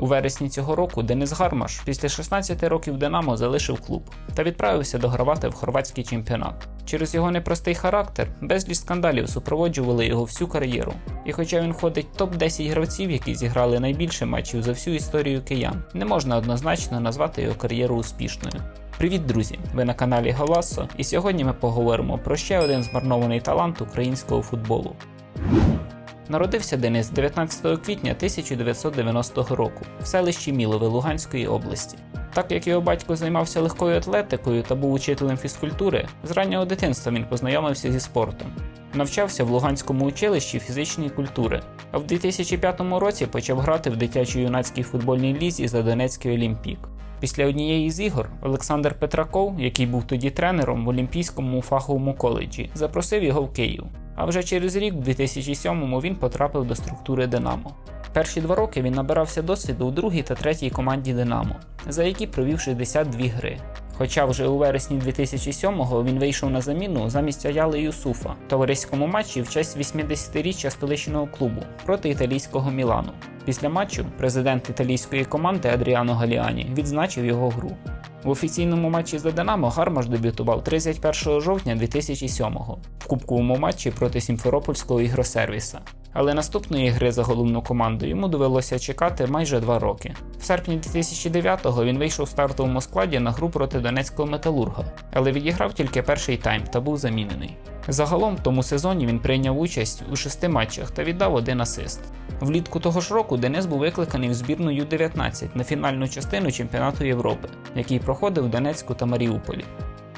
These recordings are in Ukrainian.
У вересні цього року Денис Гармаш після 16 років Динамо залишив клуб та відправився догравати в хорватський чемпіонат. Через його непростий характер безліч скандалів супроводжували його всю кар'єру. І хоча він входить в топ-10 гравців, які зіграли найбільше матчів за всю історію киян, не можна однозначно назвати його кар'єру успішною. Привіт, друзі! Ви на каналі Голасо, і сьогодні ми поговоримо про ще один змарнований талант українського футболу. Народився Денис 19 квітня 1990 року в селищі Мілове Луганської області. Так як його батько займався легкою атлетикою та був учителем фізкультури, з раннього дитинства він познайомився зі спортом. Навчався в Луганському училищі фізичної культури, а в 2005 році почав грати в дитячо-юнацькій футбольній лізі за Донецький Олімпік. Після однієї з ігор Олександр Петраков, який був тоді тренером в Олімпійському фаховому коледжі, запросив його в Київ. А вже через рік, в 2007-му, він потрапив до структури Динамо. Перші два роки він набирався досвіду у другій та третій команді Динамо, за які провів 62 гри. Хоча вже у вересні 2007-го він вийшов на заміну замість Аяли Юсуфа в товариському матчі в честь 80-річчя столичного клубу проти італійського Мілану. Після матчу президент італійської команди Адріано Галіані відзначив його гру. В офіційному матчі за Динамо Гармаш дебютував 31 жовтня 2007-го в кубковому матчі проти Сімферопольського ігросервіса. Але наступної гри за головну команду йому довелося чекати майже два роки. В серпні 2009-го він вийшов в стартовому складі на гру проти Донецького металурга, але відіграв тільки перший тайм та був замінений. Загалом в тому сезоні він прийняв участь у шести матчах та віддав один асист. Влітку того ж року Денис був викликаний в збірну Ю-19 на фінальну частину чемпіонату Європи, який проходив в Донецьку та Маріуполі.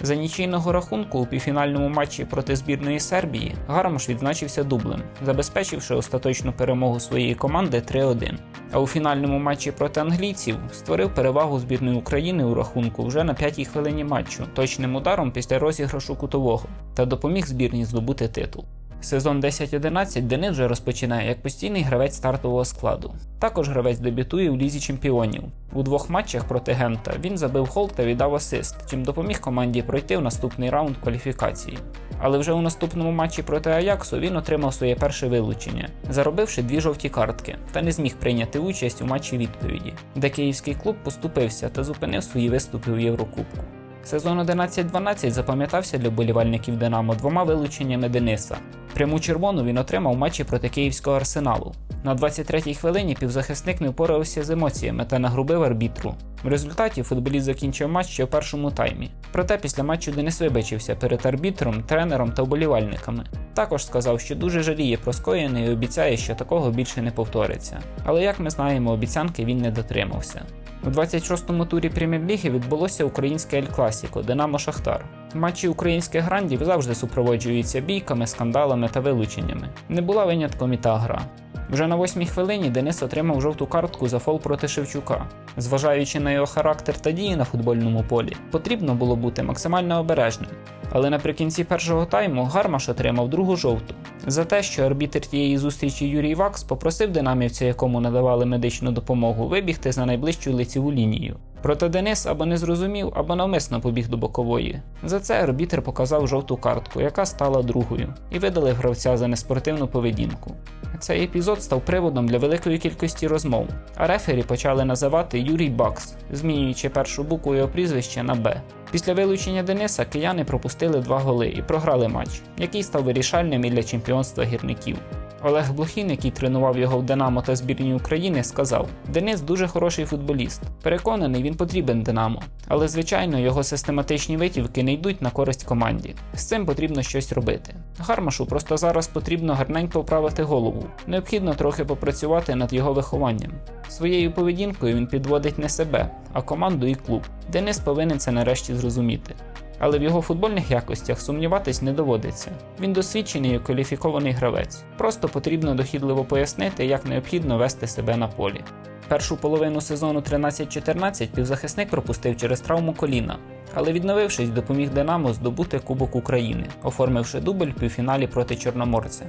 За нічийного рахунку у півфінальному матчі проти збірної Сербії Гармаш відзначився дублем, забезпечивши остаточну перемогу своєї команди 3-1. А у фінальному матчі проти англійців створив перевагу збірної України у рахунку вже на п'ятій хвилині матчу точним ударом після розіграшу кутового та допоміг збірні здобути титул. Сезон 10-11 Денис вже розпочинає як постійний гравець стартового складу. Також гравець дебютує у лізі чемпіонів. У двох матчах проти Гента він забив гол та віддав асист, чим допоміг команді пройти в наступний раунд кваліфікації. Але вже у наступному матчі проти Аяксу він отримав своє перше вилучення, заробивши дві жовті картки, та не зміг прийняти участь у матчі відповіді, де київський клуб поступився та зупинив свої виступи у Єврокубку. Сезон 11-12 запам'ятався для болівальників Динамо двома вилученнями Дениса. Пряму червону він отримав у матчі проти київського арсеналу. На 23-й хвилині півзахисник не впорався з емоціями та нагрубив арбітру. В результаті футболіст закінчив матч ще в першому таймі. Проте після матчу Денис вибачився перед арбітром, тренером та вболівальниками. Також сказав, що дуже жаліє про скоєне і обіцяє, що такого більше не повториться. Але як ми знаємо, обіцянки він не дотримався. У 26-му турі прем'єр-ліги відбулося українське Ель Класіко Динамо Шахтар. Матчі українських грандів завжди супроводжуються бійками, скандалами та вилученнями. Не була винятком і та гра. Вже на восьмій хвилині Денис отримав жовту картку за фол проти Шевчука. Зважаючи на його характер та дії на футбольному полі, потрібно було бути максимально обережним. Але наприкінці першого тайму Гармаш отримав другу жовту за те, що арбітер тієї зустрічі Юрій Вакс попросив динамівця, якому надавали медичну допомогу, вибігти за найближчу лицеву лінію. Проте Денис або не зрозумів, або навмисно побіг до бокової. За це арбітр показав жовту картку, яка стала другою, і видалив гравця за неспортивну поведінку. Цей епізод став приводом для великої кількості розмов, а рефері почали називати Юрій Бакс, змінюючи першу букву його прізвища на Б. Після вилучення Дениса кияни пропустили два голи і програли матч, який став вирішальним і для чемпіонства гірників. Олег Блохін, який тренував його в Динамо та збірні України, сказав: Денис дуже хороший футболіст. Переконаний, він потрібен Динамо. Але, звичайно, його систематичні витівки не йдуть на користь команді. З цим потрібно щось робити. Гармашу просто зараз потрібно гарненько вправити голову. Необхідно трохи попрацювати над його вихованням. Своєю поведінкою він підводить не себе, а команду і клуб. Денис повинен це нарешті зрозуміти але в його футбольних якостях сумніватись не доводиться. Він досвідчений і кваліфікований гравець. Просто потрібно дохідливо пояснити, як необхідно вести себе на полі. Першу половину сезону 13-14 півзахисник пропустив через травму коліна, але відновившись, допоміг Динамо здобути Кубок України, оформивши дубль в півфіналі проти Чорноморця.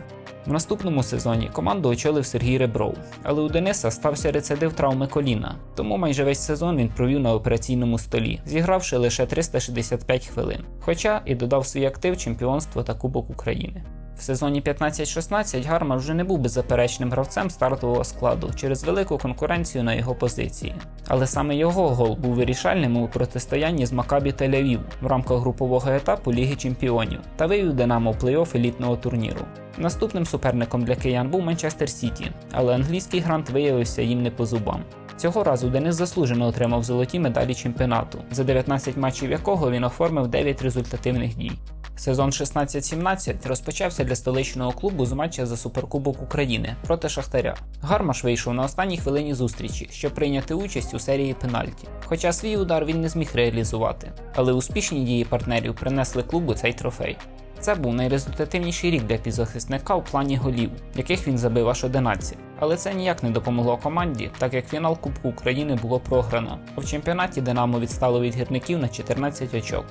В наступному сезоні команду очолив Сергій Ребров, але у Дениса стався рецидив травми коліна, тому майже весь сезон він провів на операційному столі, зігравши лише 365 хвилин, хоча і додав свій актив чемпіонство та Кубок України. В сезоні 15-16 Гармаш вже не був беззаперечним гравцем стартового складу через велику конкуренцію на його позиції. Але саме його гол був вирішальним у протистоянні з Макабі Тель-Авів в рамках групового етапу Ліги Чемпіонів та вивів Динамо в плей-офф елітного турніру. Наступним суперником для киян був Манчестер Сіті, але англійський грант виявився їм не по зубам. Цього разу Денис заслужено отримав золоті медалі чемпіонату, за 19 матчів якого він оформив 9 результативних дій. Сезон 16-17 розпочався для столичного клубу з матча за Суперкубок України проти Шахтаря. Гармаш вийшов на останній хвилині зустрічі, щоб прийняти участь у серії пенальті. Хоча свій удар він не зміг реалізувати, але успішні дії партнерів принесли клубу цей трофей. Це був найрезультативніший рік для півзахисника у плані голів, яких він забив аж 11. Але це ніяк не допомогло команді, так як фінал Кубку України було програно, а в чемпіонаті Динамо відстало від гірників на 14 очок.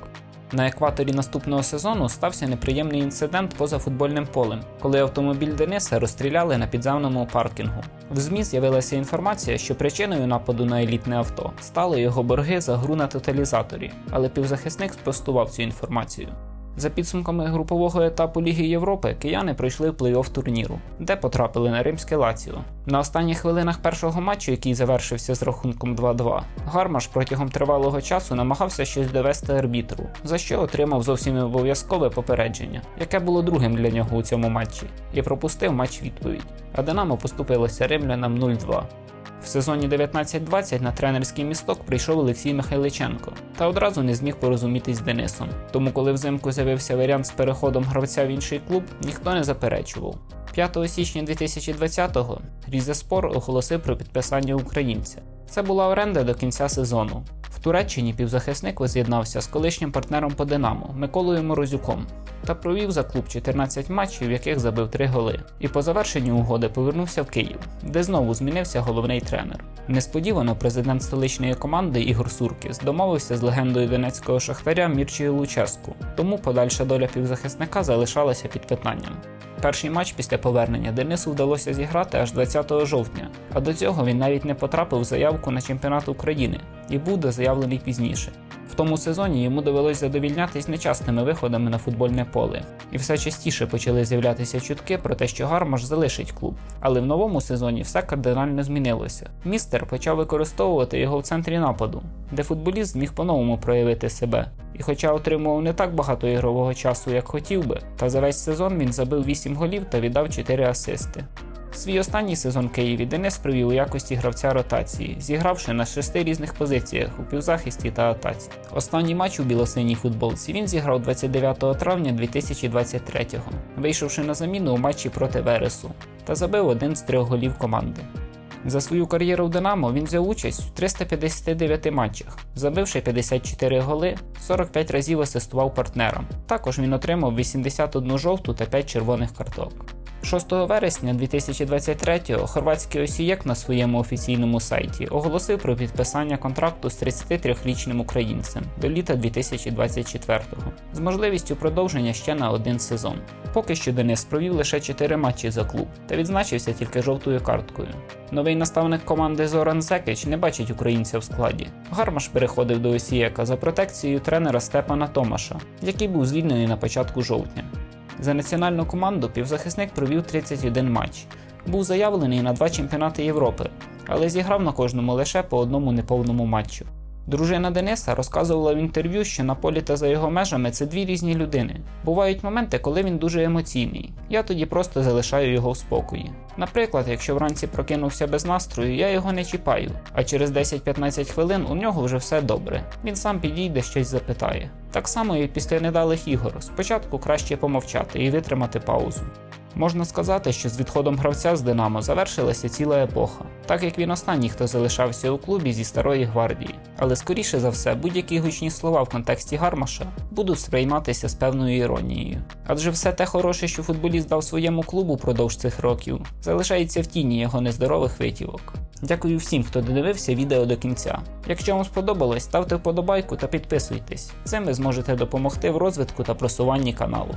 На екваторі наступного сезону стався неприємний інцидент поза футбольним полем, коли автомобіль Дениса розстріляли на підземному паркінгу. В ЗМІ з'явилася інформація, що причиною нападу на елітне авто стали його борги за гру на тоталізаторі, але півзахисник спростував цю інформацію. За підсумками групового етапу Ліги Європи кияни пройшли плей-офф турніру, де потрапили на римське Лаціо. На останніх хвилинах першого матчу, який завершився з рахунком 2-2, Гармаш протягом тривалого часу намагався щось довести арбітру, за що отримав зовсім обов'язкове попередження, яке було другим для нього у цьому матчі, і пропустив матч відповідь. А Динамо поступилося римлянам 0-2. В сезоні 19-20 на тренерський місток прийшов Олексій Михайличенко та одразу не зміг порозумітись з Денисом. Тому, коли взимку з'явився варіант з переходом гравця в інший клуб, ніхто не заперечував. 5 січня 2020-го Різеспор оголосив про підписання українця. Це була оренда до кінця сезону. Туреччині півзахисник воз'єднався з колишнім партнером по Динамо Миколою Морозюком та провів за клуб 14 матчів, в яких забив 3 голи. І по завершенню угоди повернувся в Київ, де знову змінився головний тренер. Несподівано президент столичної команди Ігор Суркіс домовився з легендою донецького шахтаря Мірчею Луческу, тому подальша доля півзахисника залишалася під питанням. Перший матч після повернення Денису вдалося зіграти аж 20 жовтня, а до цього він навіть не потрапив в заявку на чемпіонат України і буде заявлений пізніше. В тому сезоні йому довелось задовільнятись нечасними виходами на футбольне поле, і все частіше почали з'являтися чутки про те, що Гармаш залишить клуб. Але в новому сезоні все кардинально змінилося. Містер почав використовувати його в центрі нападу, де футболіст зміг по-новому проявити себе. І хоча отримував не так багато ігрового часу, як хотів би, та за весь сезон він забив 8 голів та віддав 4 асисти. Свій останній сезон Києві Денис провів у якості гравця ротації, зігравши на шести різних позиціях у півзахисті та атаці. Останній матч у білосиній футболці він зіграв 29 травня 2023-го, вийшовши на заміну у матчі проти Вересу, та забив один з трьох голів команди. За свою кар'єру в Динамо він взяв участь у 359 матчах, забивши 54 голи, 45 разів асистував партнерам. Також він отримав 81 жовту та 5 червоних карток. 6 вересня 2023-го хорватський осієк на своєму офіційному сайті оголосив про підписання контракту з 33-річним українцем до літа 2024-го з можливістю продовження ще на один сезон. Поки що Денис провів лише 4 матчі за клуб та відзначився тільки жовтою карткою. Новий наставник команди Зоран Зекич не бачить українця в складі. Гармаш переходив до Осієка за протекцією тренера Степана Томаша, який був звільнений на початку жовтня. За національну команду півзахисник провів 31 матч, був заявлений на два чемпіонати Європи, але зіграв на кожному лише по одному неповному матчу. Дружина Дениса розказувала в інтерв'ю, що на полі та за його межами це дві різні людини. Бувають моменти, коли він дуже емоційний. Я тоді просто залишаю його в спокої. Наприклад, якщо вранці прокинувся без настрою, я його не чіпаю, а через 10-15 хвилин у нього вже все добре. Він сам підійде щось запитає. Так само і після недалих ігор. Спочатку краще помовчати і витримати паузу. Можна сказати, що з відходом гравця з Динамо завершилася ціла епоха, так як він останній, хто залишався у клубі зі старої гвардії. Але скоріше за все, будь-які гучні слова в контексті Гармаша будуть сприйматися з певною іронією. Адже все те хороше, що футболіст дав своєму клубу продовж цих років, залишається в тіні його нездорових витівок. Дякую всім, хто додивився відео до кінця. Якщо вам сподобалось, ставте вподобайку та підписуйтесь. Цим ви зможете допомогти в розвитку та просуванні каналу.